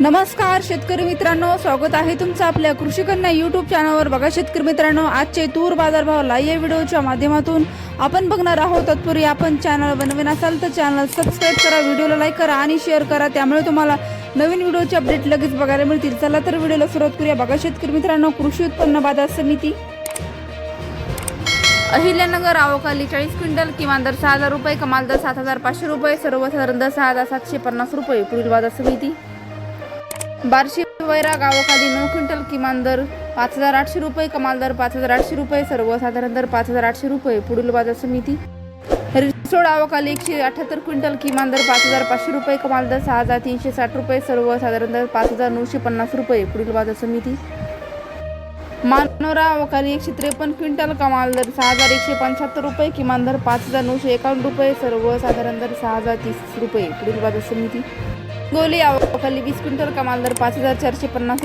नमस्कार शेतकरी मित्रांनो. स्वागत आहे तुमचं आपल्या कृषी कन्या युट्यूब चॅनलवर बघा शेतकरी मित्रांनो आजचे तूर बाजारभाव लाईव्ह या व्हिडिओच्या माध्यमातून आपण बघणार आहोत. तत्पूर्वी आपण चॅनल बनवीन असाल तर चॅनल सबस्क्राईब करा व्हिडिओला लाईक करा आणि शेअर करा. त्यामुळे तुम्हाला नवीन व्हिडिओचे अपडेट लगेच बघायला मिळतील. चला तर व्हिडिओला सुरुवात करूया. बघा शेतकरी मित्रांनो कृषी उत्पन्न बाजार समिती. अहिल्यानगर आवकाली चाळीस क्विंटल किमान दर सहा हजार रुपये कमाल दर सात हजार पाचशे रुपये सर्वसाधारण दर सहा हजार सातशे पन्नास रुपये पुढील बाजार समिती. बार्शी वैरा गावाखाली नऊ क्विंटल किमान दर पाच हजार आठशे रुपये कमाल दर पाच हजार आठशे रुपये सर्वसाधारण दर पाच हजार आठशे रुपये पुढील बाजार समिती. रिसोड आवकाली एकशे अठ्याहत्तर क्विंटल किमान दर पाच हजार पाचशे रुपये कमाल दर सहा हजार तीनशे साठ रुपये सर्वसाधारण दर पाच हजार नऊशे पन्नास रुपये पुढील बाजार समिती. मानोरा अवकाली एकशे त्रेपन्न क्विंटल कमाल दर सहा हजार एकशे पंच्याहत्तर रुपये किमान दर पाच हजार नऊशे एकावन्न रुपये सर्वसाधारण दर सहा हजार तीस रुपये पुढील बाजार समिती. गोली अवकाली वीस क्विंटल कमाल दर पाच हजार चारशे पन्नास